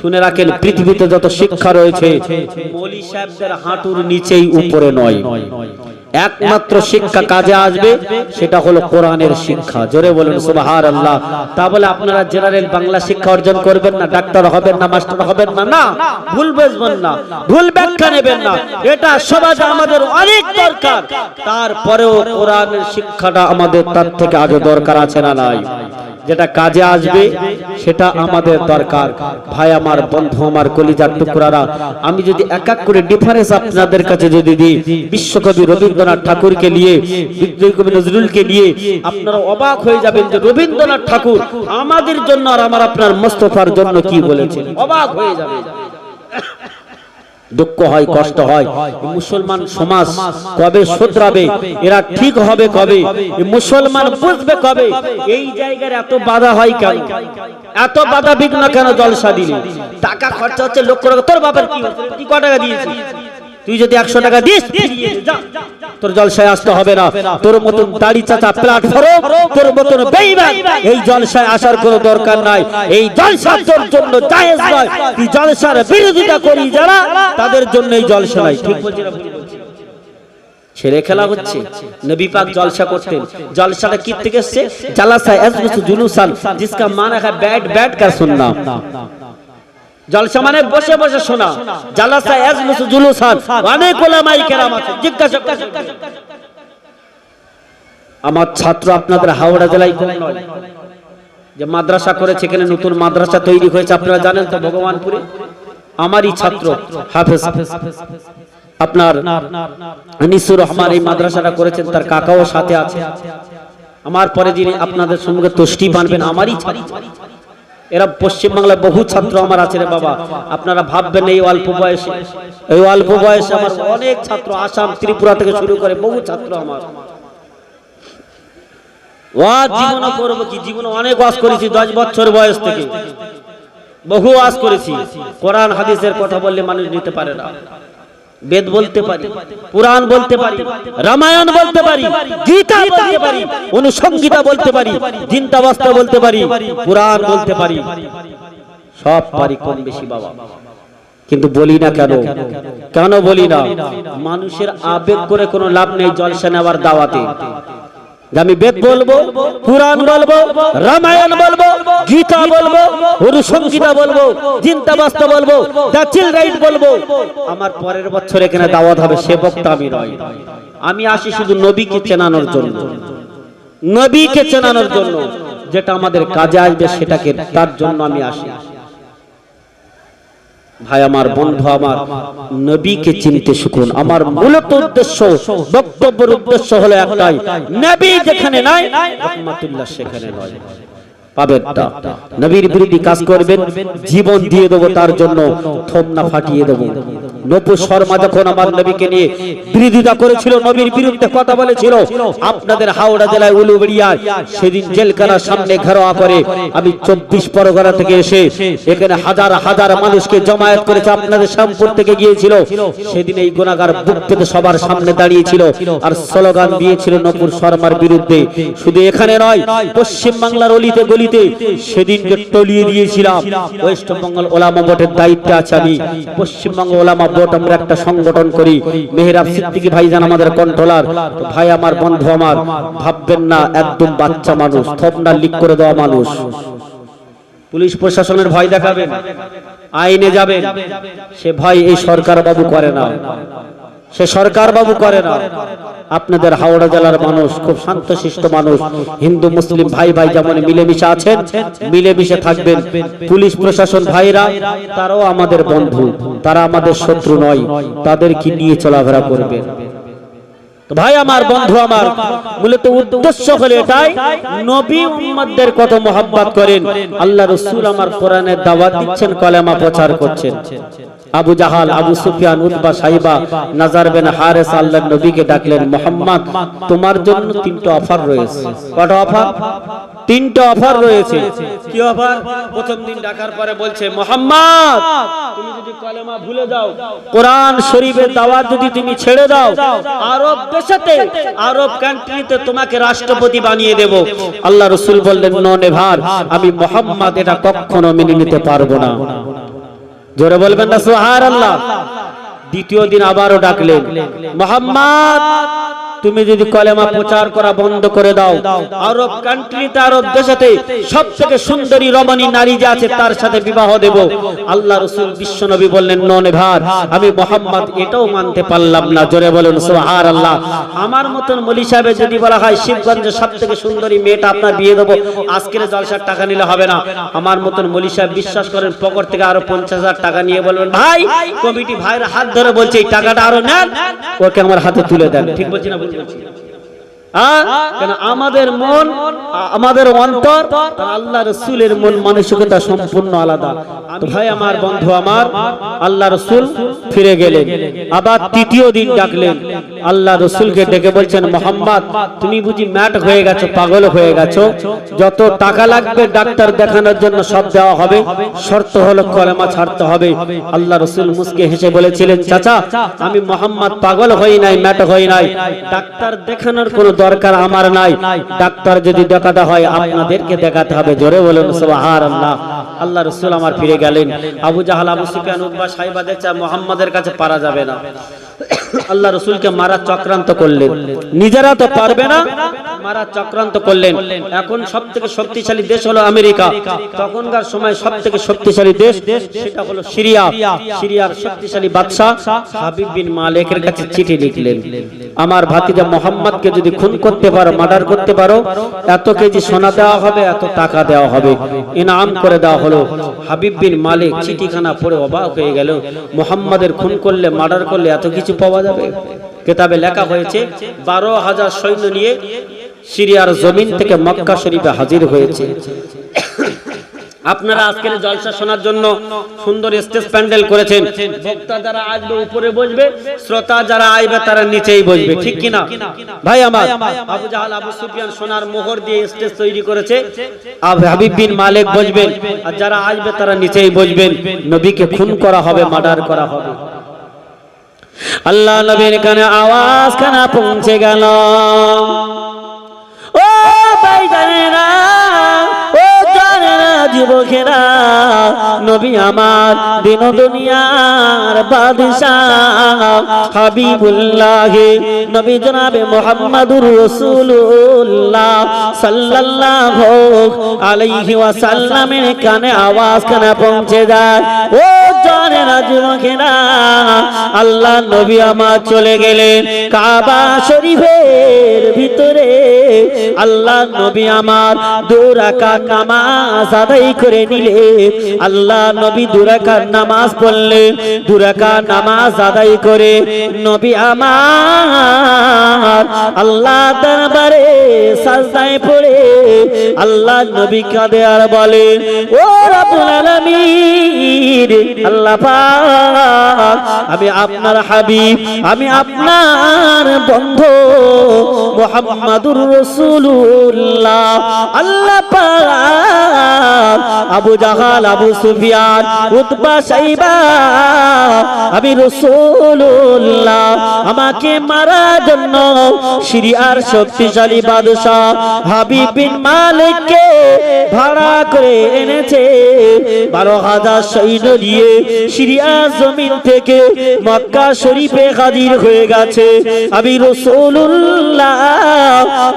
শুনে রাখেন, পৃথিবীতে যত শিক্ষা রয়েছে, মৌলী সাহেবদের হাঁটুর নিচেই উপরে নয়। একমাত্র শিক্ষা কাজে আসবে, সেটা হলো কোরআনের শিক্ষা। জোরে বলুন সুবাহার আল্লাহ তা বলে আপনারা জেনারেল বাংলা শিক্ষা অর্জন করবেন না, ডাক্তার হবেন না, মাস্টার হবেন না? না, ভুল বুঝবেন না, ভুল ব্যাখ্যা নেবেন না। এটা সমাজে আমাদের অনেক দরকার। তারপরেও কোরআনের শিক্ষাটা আমাদের তার থেকে আগে দরকার আছে না নাই? যেটা কাজে আসবে, সেটা আমাদের দরকার। ভাই, আমার বন্ধু, আমার কলিজার টুকরারা, আমি যদি এক এক করে ডিফারেন্স আপনাদের কাছে যদি দিই, বিশ্বকবি রবীন্দ্রনাথ ঠাকুরকে নিয়ে, বিদ্রোহী কবি নজরুলকে নিয়ে, আপনারা অবাক হয়ে যাবেন যে রবীন্দ্রনাথ ঠাকুর আমাদের জন্য আর আমার আপনার মোস্তফার জন্য কি বলেছেন। অবাক হয়ে যাবে দুঃখ হয় কষ্ট হয়। মুসলমান সমাজ কবে শোধরাবে? এরা ঠিক হবে কবে? মুসলমান বুঝবে কবে? এই জায়গার এত বাধা হয় কেন? এত বাধা বিঘ্ন কেন জলসা দিলে? টাকা খরচা হচ্ছে লক্ষ টাকা। তোর বাবার কি? কটাকা টাকা দিয়েছিস? তুই যদি একশো টাকা দিস যা। তোর জলসায় আসতে হবে না। তোর মতন দাড়ি চাচা প্ল্যাটফর্ম তোর মতন বেইমান এই জলসায় আসার কোনো দরকার নাই। এই জলসার তোর জন্য জায়েজ নয়। তুই জলসার বিরোধিতা করি যারা, তাদের জন্য এই জলসা নাই। ঠিক ছেড়ে খেলা হচ্ছে। নবী পাক জলসা করতেন। জলসাটা কি থেকে এসছে? জালাসা জুলুসান, জিসকা মানা ব্যাট ব্যাট কা না জলসা মানে বসে বসে শোনা। জালাসা এজমুসু জুলুসান। অনেক ওলামাই কেরাম আছে। জিজ্ঞাসা। আমার ছাত্র আপনাদের হাওড়া জেলায় কম নয়? যে মাদ্রাসা করেছে এখানে নতুন মাদ্রাসা তৈরি হয়েছে, আপনারা জানেন তো ভগবানপুরে? আমারই ছাত্র, হাফেজ। আপনার আনিসুর রহমান এই মাদ্রাসাটা করেছেন, তার কাকাও সাথে আছে। আমার পরে যিনি আপনাদের সম্মুখে তোষ্টি বানবেন আমারই ছাত্র। এরা পশ্চিমবাংলায় বহু ছাত্র আমার আছে রে বাবা। আপনারা ভাববেন এই অল্প বয়সে। এই অল্প বয়সে আমার অনেক ছাত্র আসাম, ত্রিপুরা থেকে শুরু করে বহু ছাত্র আমার। ওয়াজ করব কি? জীবনে অনেক ওয়াজ করেছি দশ বছর বয়স থেকে। বহু ওয়াজ করেছি। কোরআন, হাদিসের কথা বললে মানুষ নিতে পারে না। বেদ বলতে পারি, পুরাণ বলতে পারি, রামায়ণ বলতে পারি, গীতা বলতে পারি, অনুসংগীতা বলতে পারি, চিন্তাবস্থা বলতে পারি, পুরাণ বলতে পারি। সব পারি কম বেশি বাবা। কিন্তু বলি না কেন? কেন বলি না? মানুষের আবেগ করে কোনো লাভ নেই জলসা নেওয়ার দাওয়াতে। আমি বেদ বলব পুরাণ বলব, রামায়ণ বলব, গীতা বলব, অনুসংগীতা বলব, চিন্তাবাস্তা বলব দাচিল রাইট বলব। আমার পরের বছর এখানে দাওয়াত হবে, সে বক্তা আমি নয়। আমি আসি শুধু নবীকে চেনানোর জন্য। নবীকে চেনানোর জন্য। যেটা আমাদের কাজে আসবে, সেটাকে তার জন্য আমি আসি। ভাই আমার বন্ধু আমার নবীকে চিনতে শিখুন। আমার মূলত উদ্দেশ্য বক্তব্যের উদ্দেশ্য হলো একটাই নবী যেখানে নাই রহমাতুল্লাহ সেখানে নয় পাবেন না নবীর বিরোধী কাজ করবেন জীবন দিয়ে দেবো তার জন্য থমনা ফাটিয়ে দেবো। নপু শর্মা যখন আমার নবীকে নিয়ে বিরোধিতা করেছিল, নবীর বিরুদ্ধে কথা বলেছিল, আপনাদের হাওড়া জেলায় উলুবেড়িয়ায় সেদিন জেলখানার সামনে ঘেরোয়া করে আমি চব্বিশ পরগনা থেকে এসে এখানে হাজার হাজার মানুষকে জমায়েত করেছে, আপনাদের শ্যামপুর থেকে গিয়েছিল। সেদিন এই গুণাগার বুক পেতে সবার সামনে দাঁড়িয়েছিল আর স্লোগান দিয়েছিল নপুর শর্মার বিরুদ্ধে। শুধু এখানে নয় পশ্চিম বাংলার অলিতে গলিতে সেদিনকে টলিয়ে দিয়েছিলাম। ওয়েস্ট বেঙ্গল ওলামা বোর্ডের দায়িত্বে আছে আমি, পশ্চিমবঙ্গ ওলামা বোর্ড আমরা একটা সংগঠন করি। মেহরাব সিদ্দিকী ভাইজান আমাদের কন্ট্রোলার ভাই আমার বন্ধু আমার, ভাববেন না, একদম বাচ্চা মানুষ, থপনা লিক করে দেওয়া মানুষ। পুলিশ প্রশাসনের ভয় দেখাবেন, আইনে যাবেন, সে ভয় এই সরকার বাবু করে না। সে সরকার বাবু করে না। আপনাদের হাওড়া জেলার মানুষ, খুব শান্তশিষ্ট মানুষ, হিন্দু, মুসলিম ভাই ভাই যেমন মিলেমিশে আছেন, মিলেমিশে থাকবেন। পুলিশ প্রশাসন ভাইরা, তারাও আমাদের বন্ধু, তারা আমাদের শত্রু নয় তাদেরকে নিয়ে চলাফেরা করবেন ভাই আমার বন্ধু আমার, মূলত উদ্দেশ্য হলো এটাই, নবী উম্মতদের কত মোহাব্বত করেন, আল্লাহ রসুল আমার কোরআনের দাওয়াত দিচ্ছেন, কলেমা প্রচার করছেন। Abu Jahl Abu Sufyan Utba Shaiba নাজার বিন হারেস আল্লাহর নবীকে ডাকলেন মোহাম্মদ তোমার জন্য তিনটা অফার রয়েছে। কত অফার? তিনটা অফার রয়েছে। কি অফার? প্রথম দিন ডাকার পরে বলছে মোহাম্মদ তুমি যদি কলেমা ভুলে যাও কোরআন শরীফের দাওয়াত যদি তুমি ছেড়ে দাও আরব দেশেতে আরব কান্ট্রিতে তোমাকে রাষ্ট্রপতি বানিয়ে দেব। আল্লাহ রসুল বললেন নো নেভার আমি মোহাম্মদ এটা কখনো মেনে নিতে পারব না। জোরে বলবেন না সোহার আল্লাহ দ্বিতীয় দিন আবারও ডাকলেন। মোহাম্মদ! তুমি যদি কলেমা প্রচার করা বন্ধ করে দাও, আরব কান্ট্রিতে আরব দেশেতে সব থেকে সুন্দরী রমণী নারী যে আছে তার সাথে বিবাহ দেব। আল্লাহ রসুল বিশ্ব নবী বললেন ননে ভার আমি মোহাম্মদ এটাও মানতে পারলাম না। জোরে বলুন সোহার আল্লাহ আমার মতন মলি সাহেবের যদি বলা হয়, শিবগঞ্জের সব থেকে সুন্দরী মেয়েটা আপনার বিয়ে দেবো, আজকের জলসার টাকা নিলে হবে না। আমার মতন মলি সাহেব বিশ্বাস করেন পকর থেকে আরও পঞ্চাশ হাজার টাকা নিয়ে বলবেন, ভাই, কমিটি ভাইয়ের হাত ধরে বলছে, এই টাকাটা আরও নেন। ওকে আমার হাতে তুলে দেন। ঠিক বলছি না বলছি হ্যাঁ? কেন আমাদের মন আমাদের অন্তর আল্লাহ রসুলের মন মানসিকতা সম্পূর্ণ আলাদা। ভাই আমার বন্ধু আমার আল্লাহ রসুল ফিরে গেলেন। আবার তৃতীয় দিন ডাকলেন। আল্লাহ রসুলকে ডেকে বলছেন মোহাম্মদ তুমি বুঝি ম্যাট হয়ে গেছো পাগল হয়ে গেছো? যত টাকা লাগবে ডাক্তার দেখানোর জন্য সব দেওয়া হবে। শর্ত হলো কলেমা ছাড়তে হবে। আল্লাহ রসুল মুসকে হেসে বলেছিলেন চাচা আমি মোহাম্মদ পাগল হই নাই ম্যাট হই নাই। ডাক্তার দেখানোর কোনো দরকার আমার নাই। ডাক্তার যদি দেখাতে হয়, আপনাদেরকে দেখাতে হবে। জোরে বলুন সুবাহার আল্লাহ আল্লাহ রসুল আমার ফিরে গেলেন। আবু জাহাল, আবু সুফিয়ান উদ্বা সাহেবাদের চা মোহাম্মদের কাছে পারা যাবে না। আল্লাহ রসুলকে মারা চক্রান্ত করলেন। নিজেরা তো পারবে না, মারা চক্রান্ত করলেন। এখন সব থেকে শক্তিশালী দেশ হলো আমেরিকা। তখনকার সময় সব থেকে শক্তিশালী দেশ সেটা হলো সিরিয়া। সিরিয়ার শক্তিশালী বাদশাহ হাবিব বিন মালিকের কাছে চিঠি লিখলেন, আমার ভাতিজা মোহাম্মদকে যদি খুন করতে পারো, মার্ডার করতে পারো, এত কেজি সোনা দেওয়া হবে, এত টাকা দেওয়া হবে। ইনাম করে দেওয়া হলো। হাবিব বিন মালিক চিঠিখানা পড়ে অবাক হয়ে গেল। মোহাম্মদের খুন করলে, মার্ডার করলে এত কিছু পাওয়া যাবে? কেতাবে লেখা হয়েছে, বারো হাজার সৈন্য নিয়ে সিরিয়ার জমিন থেকে মক্কা শরীফে হাজির হয়েছে। আপনারা আজকের জলসা শোনার জন্য সুন্দর স্টেজ প্যান্ডেল করেছেন। বক্তা যারা আসবে, উপরে বসবে, শ্রোতা যারা আইবে, তারা নিচেই বসবে। ঠিক কিনা? ভাই আমার, আবু জাহাল, আবু সুফিয়ান সোনার মোহর দিয়ে স্টেজ তৈরি করেছে। আব হাবিব বিন মালিক বসবেন। আর যারা আসবে, তারা নিচেই বসবেন। নবীকে খুন করা হবে, মার্ডার করা হবে। আল্লাহ নবীর কানে আওয়াজ খানা পৌঁছে গেল। ও ভাই যুবকেরা নবী আমার দিন দুনিয়ার বাদশাহ। হাবিবুল্লাহ নবী জনাবে মোহাম্মদুর রাসূলুল্লাহ সাল্লাল্লাহু আলাইহি ওয়াসাল্লামের কানে আওয়াজ কানে পৌঁছে যায়। ও জানেরা যুবকেরা আল্লাহ নবী আমার চলে গেলেন। কাবা শরীফের ভিতরে আল্লাহ নবী আমার দুরাকাত নামাজ আদায় করে নিলে আল্লাহ নবী দুরাকাত নামাজ পড়লেন দুরাকাত নামাজ আদায় করে নবী আমার আল্লাহ দরবারে সাজদায় পড়ে। আল্লাহ নবী কাঁদে আর বলে, ও রাব্বুল আলামিন, আল্লাহ পাক, আমি আপনার হাবিব, আমি আপনার বন্ধু মোহাম্মদুর রাসূলুল্লাহ, আল্লাহ Abu Jahl, Abu Sufyan, Utba Shaiba, আমি রসুল্লাহ আমাকে মারার জন্য সিরিয়ার শক্তিশালী বাদশাহ হাবিবিন মালিককে ভাড়া করে এনেছে। বারো হাজার সৈন্য দিয়ে সিরিয়া জমিন থেকে মক্কা শরীফে হাজির হয়ে গেছে। আমি রসুল্লাহ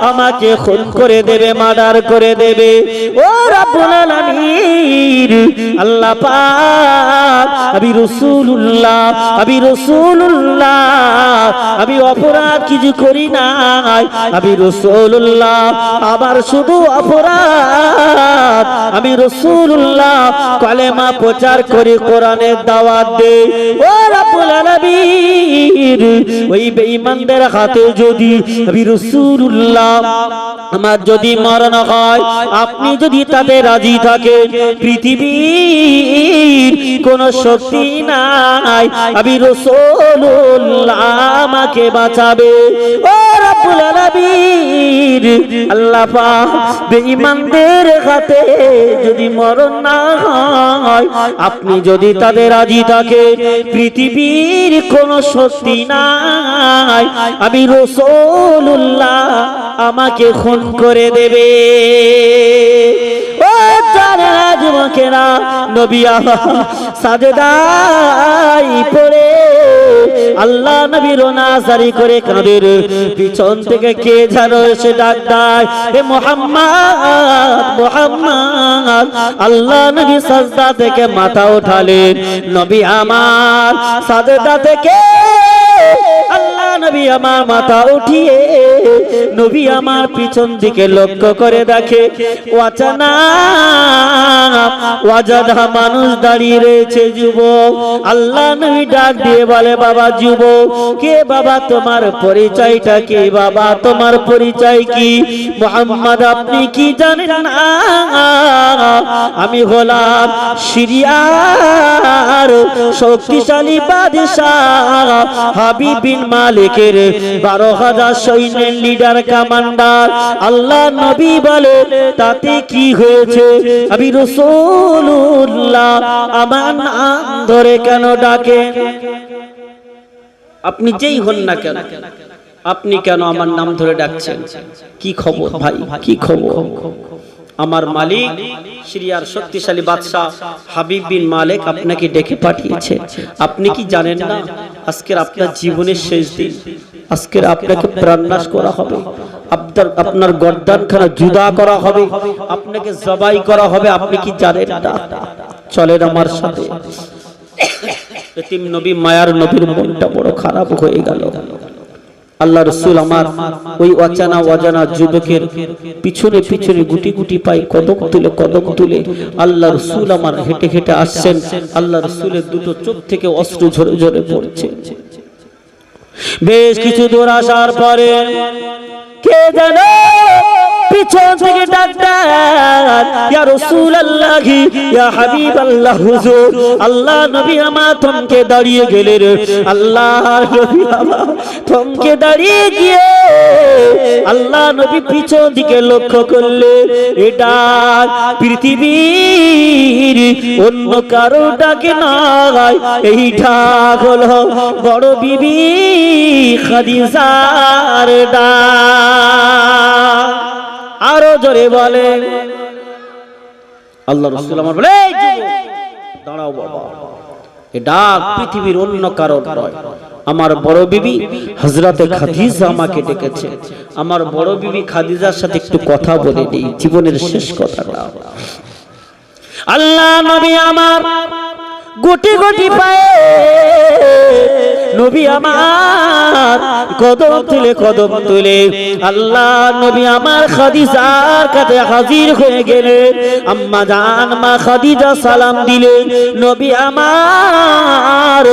আমাকে খুন করে দেবে, মার্ডার করে দেবে। ও আলামিন, আল্লাহ পাক, আমি রসুল্লাহ আমি রসুল্লাহ আমি অপরাধ কিছু করি নাই। আমি রসুল্লাহ আমার শুধু অপরাধ আমি রসুল্লাহ কলেমা প্রচার করে, কোরআনের দাওয়াত দে ও রাব্বুল আলামিন, ওই বেঈমানদের হাতে যদি আমি রসুল্লাহ আমার যদি মরণ হয়, আপনি যদি তাতে রাজি থাকেন, পৃথিবীর কোন শক্তি নাই, আমি রসুল্লাহ আমাকে বাঁচাবে। ও রাব্বুল আলামিন বেঈমানদের হাতে যদি মরণ না হয়, আপনি যদি তাদের রাজি থাকে পৃথিবীর কোন শক্তি নাই। আমি রসুল্লাহ আমাকে খুন করে দেবে। ও যারা যুবকেরা, নবী আমার সাজদাই পড়ে আল্লাহ নবীর নাসারি করে কাঁদের পিছন থেকে কে জানো এসে ডাক দেয়? হে মোহাম্মদ মোহাম্মদ, আল্লাহ নবী সাজদা থেকে মাথা উঠালেন। নবী আমার সাজদা থেকে নবী আমার মাথা উঠিয়ে, নবী আমার পিছন দিকে লক্ষ্য করে দেখে, ওয়াচানা মানুষ দাঁড়িয়ে রয়েছে যুবক। আল্লাহ নবী ডাক দিয়ে বলে, বাবা যুবক, কে বাবা? তোমার পরিচয়টা কি? বাবা, তোমার পরিচয় কি? মোহাম্মদ, আপনি কি জানেন না? আমি হলাম সিরিয়ার শক্তিশালী বাদশাহ হাবিব বিন মালিকের বারো হাজার সৈন্যের লিডার কমান্ডার আল্লাহ নবী বলে তাতে কি হয়েছে? আমি রসুল্লাহ আমার নাম ধরে কেন ডাকে আপনি যেই হন না কেন? আপনি কেন আমার নাম ধরে ডাকছেন? কি খবর ভাই? কি খবর? আমার মালিক, সিরিয়ার শক্তিশালী বাদশাহ হাবিব বিন মালিক আপনাকে ডেকে পাঠিয়েছে। আপনি কি জানেন না, আজকের আপনার জীবনের শেষ দিন। আজকের আপনাকে প্রাণনাশ করা হবে। আপনার আপনার গর্দানখানা জুদা করা হবে। আপনাকে জবাই করা হবে। আপনি কি জানেন না? চলেন আমার সাথে। নবী, মায়ার নবীর মনটা বড় খারাপ হয়ে গেল। আল্লাহ রসুল আমার ওই অচানা অজানা যুবকের পিছনে পিছনে গুটি গুটি পাই কদক তুলে কদক তুলে আল্লাহ রসুল আমার হেঁটে হেঁটে আসছেন। আল্লাহ রসুলের দুটো চোখ থেকে অস্ত্র ঝরে ঝরে পড়ছে। বেশ কিছু দূর আসার পরে কে জানো? পিছন থেকে ডাক্তার ইয়া রাসূলুল্লাহ, ইয়া হাবিবাল্লাহ, হুজুর, আল্লাহ নবী আমার থমকে দাঁড়িয়ে গেলেন আল্লাহ নবী থমকে দাঁড়িয়ে গিয়ে, আল্লাহ নবী পিছন দিকে লক্ষ্য করলেন এটা পৃথিবীর অন্য কারও ডাকে নয়, এই ডাক হলো বড় বিবি খাদিজার ডাক। আরও জোরে বলে। আল্লাহ রসুল আমার বলে দাঁড়াও বাবা। এ ডাক পৃথিবীর অন্য কারও নয়। আমার বড় বিবি হজরতে খাদিজা আমাকে ডেকেছে। আমার বড় বিবি খাদিজার সাথে একটু কথা বলে দিই জীবনের শেষ কথাটা। আল্লাহ নবী আমার গুটি গুটি পায়ে। নবী আমার কদম তুলে কদম তুলে। আল্লাহ নবী আমার খাদিজার কাছে হাজির হয়ে গেলেন। আম্মা জান, মা খাদিজা সালাম দিলেন। নবী আমার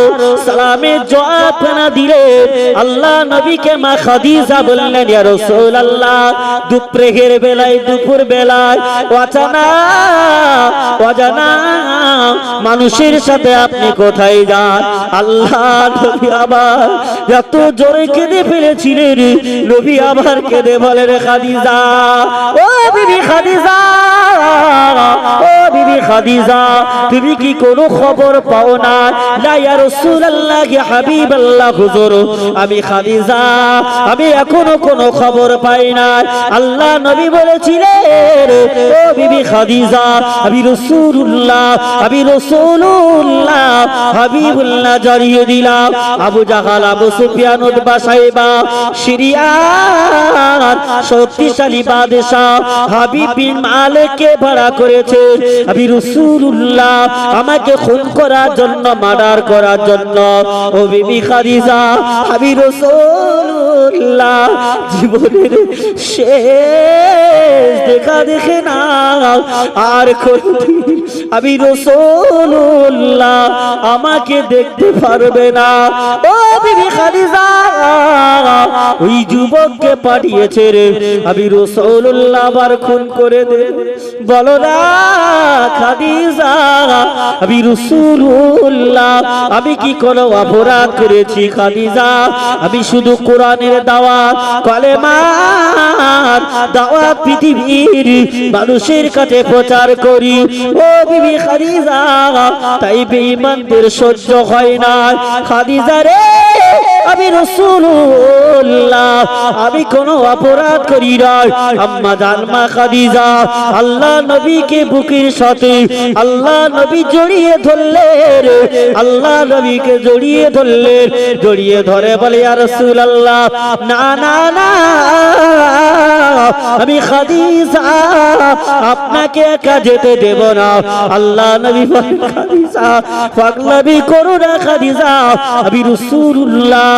সালামের জবাব না দিলেন। আল্লাহ নবীকে মা খাদিজা বললেন, ইয়া রাসূলুল্লাহ, দুপুরের বেলায়, দুপুর বেলায় অচানা অজানা মানুষের সাথে আপনি কোথায় যান? আল্লাহ, নবী আবার এত জোরে কেঁদে ফেলেছিলেন নবী আবার কেঁদে বলেন খাদিজা, ও বিবি খাদিজা, ও বিবি খাদিজা, তুমি কি কোনো খবর পাও না? লা ইয়া রাসূলুল্লাহ ইয়া হাবিবাল্লাহ হুজুর। আমি খাদিজা, আমি এখনও কোনো খবর পাই না। আল্লাহ নবী বলেছিলেন, ও বিবি খাদিজা, আমি রাসূলুল্লাহ আমি রাসূলুল্লাহ, হাবিবুল্লাহ জারিয়ে দিলাম। Abu Jahl, Abu Sufyan Utba Shaiba, সিরিয়ার শক্তিশালী বাদশাহ হাবিব বিন মালিককে ভাড়া করেছে। আমি রাসূলুল্লাহ, আমাকে খুন করার জন্য, মার্ডার করার জন্য। ও বিবি খাদিজা, আমি রাসূলুল্লাহ, জীবনের শেষ দেখা দেখে না আর আমি রসুল্লাহ আমাকে দেখতে পারবে না। ও বিবি খাদিজা ওই যুবককে পাঠিয়েছে রে। আমি রসুল্লাহ আবার খুন করে দে। বলো না, খাদিজা, আমি রসুল্লাহ আমি কি কোনো অপরাধ করেছি খাদিজা? আমি শুধু কোরআনের দাওয়াত, কলেমার দাওয়াত পৃথিবীর মানুষের কাছে প্রচার করি। ও বিবি খাদিজা, তাই বেঈমানদের সহ্য হয় না। খাদিজা রে আমি রসুল্লাহ আমি কোনো অপরাধ করি নাই। আম্মা জান মা খাদিজা, আল্লাহ নবীকে বুকের সাথে, আল্লাহ নবী জড়িয়ে ধরলেন আল্লাহ নবীকে জড়িয়ে ধরলেন জড়িয়ে ধরে বলে আর রসুল আল্লাহ না না না, আমি খাদিজা, আপনাকে একা যেতে দেব না। আল্লাহ নবী খাদিজা, পাগলামি করো না, খাদিজা, আমি রসুল্লাহ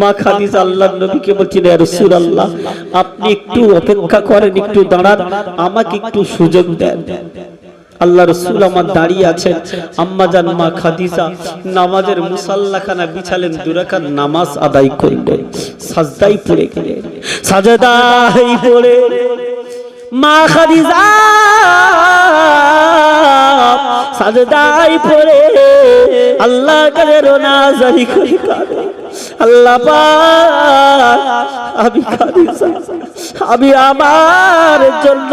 মা খাদিজা আল্লাহ নবীকে বলছেন, ইয়া রাসূলুল্লাহ, আপনি একটু অপেক্ষা করেন, একটু দাঁড়ান, আমাকে একটু সুযোগ দেন। আল্লাহ রসুল আমার দাঁড়িয়ে আছেন। আম্মা জান, মা খাদিজা নামাজের মুসাল্লাখানা বিছালেন দুরাকাত নামাজ আদায় করলেন সাজদাই পড়ে গেলেন সাজদাই পড়ে মা খাদিজা সাজদাই পড়ে আল্লাহ কাছে রোনা জারি করে কাঁদে আল্লাহ আমি আমি আমার জন্য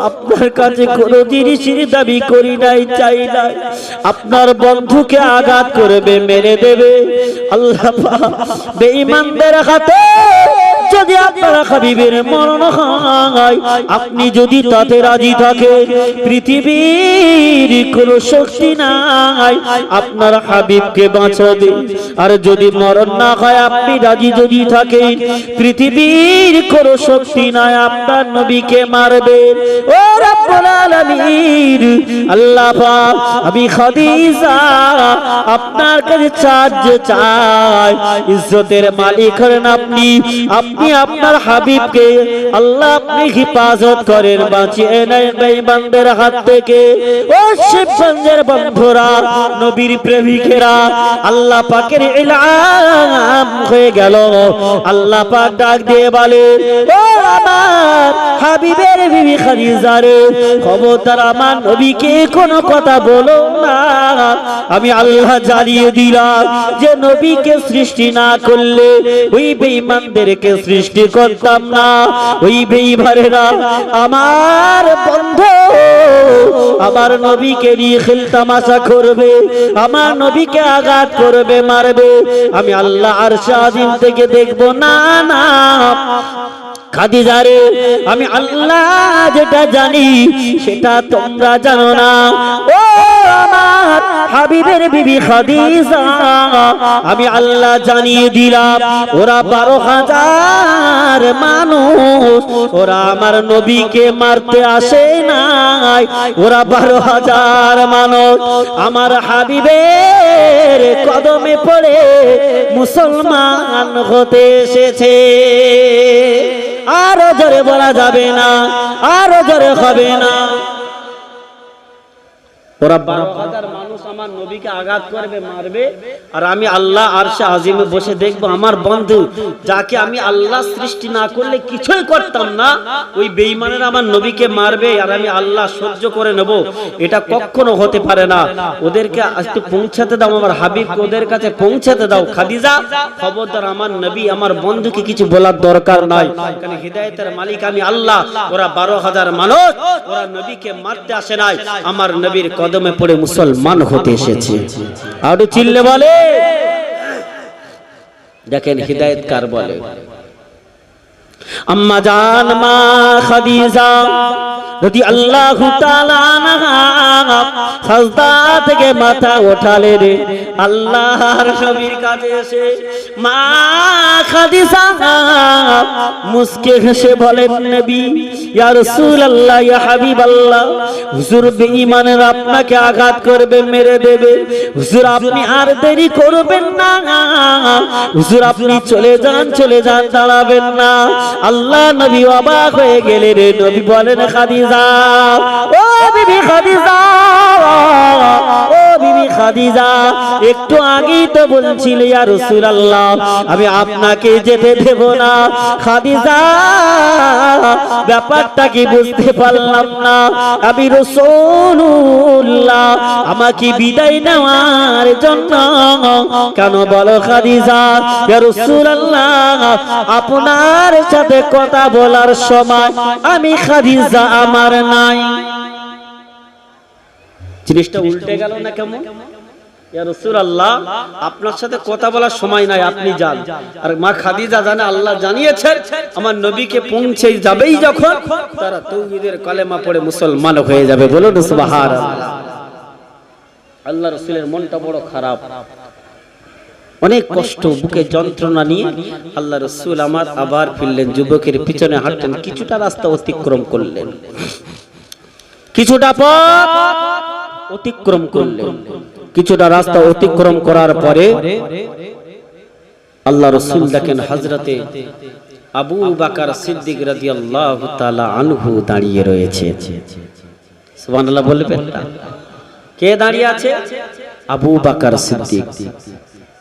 আপনার কাছে কোনো জিনিসের দাবি করি নাই, চাই নাই। আপনার বন্ধুকে আঘাত করবে মেনে দেবে। আল্লাহ বেঈমানদের হাতে যদি আপনার হাবিবের মরণ হয়, আপনি যদি তাতে রাজি থাকে, পৃথিবীর কোন শক্তি নাই, আপনার হাবিবকে বাঁচাবে আর যদি মরণ না হয়, আপনি রাজি যদি থাকেন, পৃথিবীর কোন শক্তি নাই, আপনার নবীকে মারবে। ও রব্বুল আল্লাহ পাক, আমি খাদিজা আপনার কাছে সাহায্য চাই। ইজ্জতের মালিক হলেন আপনি। আপনি আপনার হাবিবকে আল্লাহ আপনি হিফাজত করেন, বাঁচিয়ে নেন বেঈমানদের হাত থেকে। ও শিবগঞ্জের বন্ধুরা, নবীর প্রেমিকেরা, আল্লাহ পাকের ইলাম হয়ে গেল। আল্লাহ পাক ডাক দিয়ে বলে, ও আমার হাবিবের বিবি খাদিজা রে খবরদার আমার নবীকে কোনো কথা বলো না। আমি আল্লাহ জ্বালিয়ে দিলাম যে নবীকে সৃষ্টি না করলে ওই বেঈমানদেরকে সৃষ্টি করতাম না। ওই বেঈমানেরা আমার বন্ধ। আমার নবীকে নিয়ে খেলতামাশা করবে। আমার নবীকে আঘাত করবে, মারবে। আমি আল্লাহ আর শাহিন থেকে দেখব। না না। খাদিজারে, আমি আল্লাহ যেটা জানি, সেটা তোমরা জানো না। ও হাবিবের বিবি খাদিজা। আমি আল্লাহ জানিয়ে দিলাম ওরা বারো হাজার মানুষ ওরা আমার নবীকে মারতে আসে নাই। ওরা বারো হাজার মানুষ আমার হাবিবের কদমে পড়ে মুসলমান হতে এসেছে। আরও জোরে বলা যাবে না আরও জোরে হবে না। ওরা বারো হাজার মানুষ আমার নবীকে আঘাত করবে, মারবে। আর আমি আল্লাহ আজিমে বসে দেখব, আমার বন্ধু, যাকে আমি আল্লাহ সৃষ্টি না করলে কিছুই করতাম না, ওই আমার নবীকে মারবে আর আমি আল্লাহ সহ্য করে নেব। এটা কখনো হতে পারে না। ওদেরকে একটু পৌঁছাতে দাও, আমার ওদের কাছে পৌঁছাতে দাও। খাদিজা, খবরদার আমার নবী, আমার বন্ধুকে কিছু বলার দরকার নাই। কারণ হৃদায়তের মালিক আমি আল্লাহ, ওরা বারো হাজার মানুষ, ওরা নবীকে মারতে আসে নাই। আমার নবীর কদমে পড়ে মুসলমান হতে এসেছে। আরও চিল্লে বলে। দেখেন হৃদায়ত কার বলে। আম্মা জান মা খাদিজা। যদি আল্লাহ সাজদা থেকে মাথা ওঠালে রে, আল্লাহর নবীর কাছে এসে, মা মুসকে হেসে বলেন নবী, ইয়া রাসূলুল্লাহ, ইয়া হাবিবাল্লাহ, হুজুর বেঈমানের আপনাকে আঘাত করবে, মেরে দেবে, হুজুর আপনি আর দেরি করবেন না, হুজুর আপনি চলে যান চলে যান, দাঁড়াবেন না। আল্লাহ নবী অবাক হয়ে গেলে রে, নবী বলেন, খাদিজা ও বিবি খাদিজা। ও বিবি খাদিজা, একটু আগেই তো বলছিলে, ইয়া রাসূলুল্লাহ, আমি আপনাকে যেতে দেব না। খাদিজা, ব্যাপারটা কি বুঝতে পারলাম না। আমি রাসূলুল্লাহ, আমাকে বিদায় নেওয়ার জন্য। কেন বলো খাদিজা? ইয়া রাসূলুল্লাহ, আপনার সাথে কথা বলার সময় আমি খাদিজা, আমার নাই। জিনিসটা উল্টে গেল না কেমন? আপনার সাথে কথা বলার সময় নাই আপনি যান। আর মা খাদিজা জানে আল্লাহ জানিয়েছেন আমার নবীকে পৌঁছে যাবেই যখন তারা তৌহিদের কালেমা পড়ে মুসলমান হয়ে যাবে। বলুন আল্লাহ রাসূলের মনটা বড় খারাপ। অনেক কষ্ট বুকে যন্ত্রণা নিয়ে আল্লাহ রসুল আমার আবার ফিরলেন যুবকের পিছনে হাঁটলেন কিছুটা রাস্তা অতিক্রম করলেন। কিছুটা পথ অতিক্রম করলেন। কিছুটা রাস্তা অতিক্রম করার পরে আল্লাহ রসুল দেখেন হজরতে আবু বাকার সিদ্দিক রাদিয়াল্লাহু তাআলা আনহু দাঁড়িয়ে রয়েছে। বলবেন কে দাঁড়িয়ে আছে? আবু বাকার সিদ্দিক।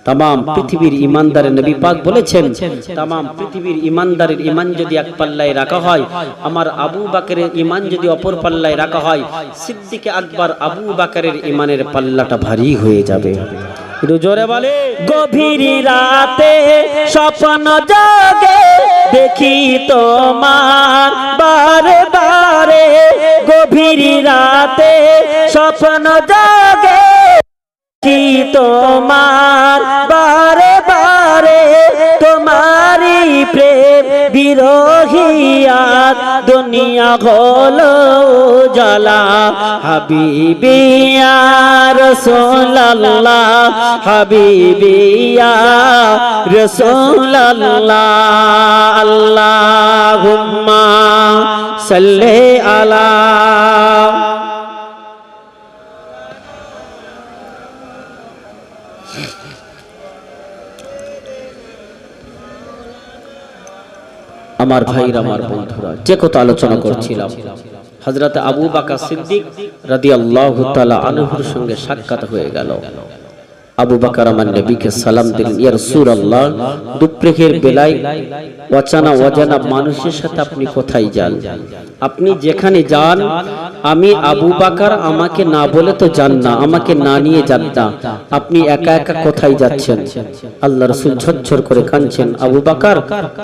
তাম পৃথিবীর ইমানদারের নবী পাক বলেছেন তাম পৃথিবীর ইমানদারের ইমান যদি এক পাল্লায় রাখা হয় আমার আবু বাকারের ইমান যদি অপর পাল্লায় রাখা হয় সিদ্দিকে আকবর আবু বাকারের ইমানের পাল্লাটা ভারী হয়ে যাবে। জোরে বলে। গভীর রাতে স্বপ্ন জাগে দেখি তোমার বারে বারে গভীর রাতে স্বপ্ন জাগে কি তোমার হলো জ্বালা হাবিবিয়া রসোল্লাহ হাবিবিয়া রসোল্লাহ আল্লাহুম্মা সাল্লে আলা আমার ভাইরা আমার বন্ধুরা, যে কথা আলোচনা করছিলাম। হজরত আবু বাকা সিদ্দিক রাদি আল্লাহ আনহুর সঙ্গে সাক্ষাৎ হয়ে গেল। আবু বাকার আমার নবীকে সালাম দিলেন ইয়ার সুর আল্লাহ দুপ্রেখের বেলায় অচানা অজানা মানুষের সাথে আপনি কোথায় যান? আপনি যেখানে যান, আমি আবু বাকার আমাকে না বলে তো যান না, আমাকে না নিয়ে যান না। আপনি একা একা কোথায় যাচ্ছেন? আল্লাহ রসুল ঝরঝর করে কাঁদছেন। আবু বাকার,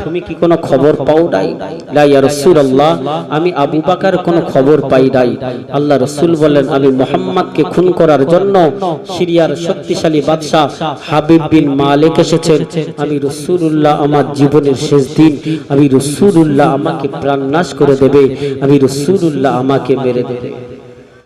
তুমি কি কোনো খবর পাও নাই? লা ইয়া রাসূলুল্লাহ, আমি আবু বাকার কোনো খবর পাই নাই। আল্লাহ রসুল বলেন, আমি মোহাম্মদকে খুন করার জন্য সিরিয়ার শক্তিশালী বাদশাহ হাবিব বিন মালিক এসেছেন। আমি রসুল্লাহ আমার জীবনের শেষ দিন, আমি রসুল্লাহ আমাকে প্রাণ নাশ করে দেবে। আমি রসুল্লাহ আমাকে মেরে দেবে।